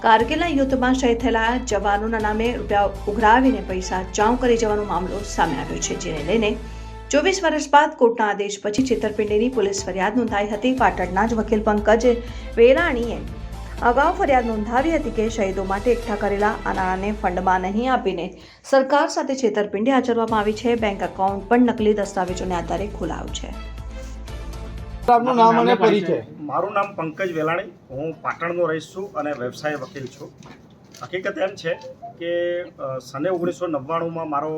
કારગિલના યુદ્ધમાં શહીદ થયેલા જવાનોના નામે રૂપિયા ઉઘરાવીને પૈસા ચાઉ કરી જવાનો મામલો સામે આવ્યો છે, જેને લઈને ચોવીસ વર્ષ બાદ કોર્ટના આદેશ પછી છેતરપિંડીની પોલીસ ફરિયાદ નોંધાઈ હતી. પાટણના જ વકીલ પંકજ વેરાણીએ અગાઉ ફરિયાદ નોંધાવી હતી કે શહીદો માટે એકઠા કરેલા આ નાણાંને ફંડમાં નહીં આપીને સરકાર સાથે છેતરપિંડી આચરવામાં આવી છે. બેંક એકાઉન્ટ પણ નકલી દસ્તાવેજોને આધારે ખોલાયું છે. આપનું નામ અને પરિચય. મારું નામ પંકજ વેલાણી. હું પાટણનો રહીશ છું અને વ્યવસાય વકીલ છું. હકીકત એમ છે કે સને ઓગણીસો નવ્વાણુંમાં મારો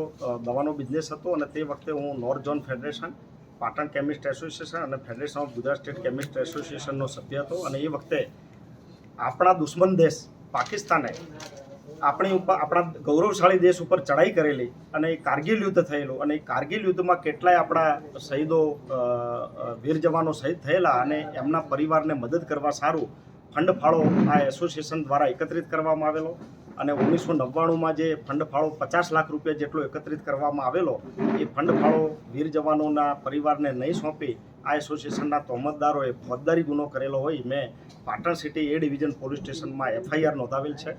દવાનો બિઝનેસ હતો અને તે વખતે હું north zone federation Patan chemist association અને federation of Gujarat state chemist એસોસિએશનનો સભ્ય હતો. અને એ વખતે આપણા દુશ્મન દેશ પાકિસ્તાને આપણી ઉપર, આપણા ગૌરવશાળી દેશ ઉપર ચડાઈ કરેલી અને કારગિલ યુદ્ધ થયેલું અને કારગિલ યુદ્ધમાં કેટલાય આપણા શહીદો વીર જવાનો શહીદ થયેલા અને એમના પરિવારને મદદ કરવા સારું ફંડ ફાળો આ એસોસિએશન દ્વારા એકત્રિત કરવામાં આવેલો અને ઓગણીસો નવ્વાણુંમાં જે ફંડ ફાળો પચાસ લાખ રૂપિયા જેટલો એકત્રિત કરવામાં આવેલો, એ ફંડ ફાળો વીર જવાનોના પરિવારને નહીં સોંપી આ એસોસિએશનના તોમતદારોએ ફોજદારી ગુનો કરેલો હોય. મેં Patan city A division police સ્ટેશનમાં એફઆઈઆર નોંધાવેલ છે.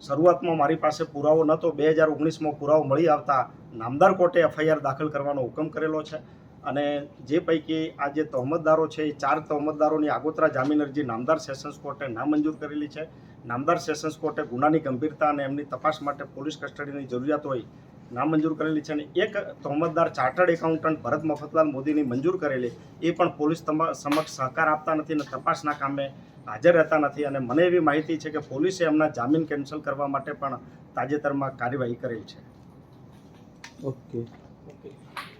શરૂઆતમાં મારી પાસે પુરાવો નહોતો. બે હજાર ઓગણીસમાં પુરાવો મળી આવતા નામદાર કોર્ટે એફઆઈઆર દાખલ કરવાનો હુકમ કરેલો છે. અને જે પૈકી આ જે તહોમતદારો છે, એ ચાર તહોમતદારોની આગોતરા જામીન અરજી નામદાર સેશન્સ કોર્ટે નામંજૂર કરેલી છે. નામદાર સેશન્સ કોર્ટે ગુનાની ગંભીરતા અને એમની તપાસ માટે પોલીસ કસ્ટડીની જરૂરિયાત હોય નામંજૂર કરેલી છે અને એક તહોમતદાર ચાર્ટર્ડ એકાઉન્ટન્ટ ભરત મફતલાલ મોદીની મંજૂર કરેલી એ પણ પોલીસ સમક્ષ સહકાર આપતા નથી અને તપાસના કામે હાજર રહેતા નથી. અને મને એવી માહિતી છે કે પોલીસે એમના જામીન કેન્સલ કરવા માટે પણ તાજેતરમાં કાર્યવાહી કરેલ છે. ઓકે.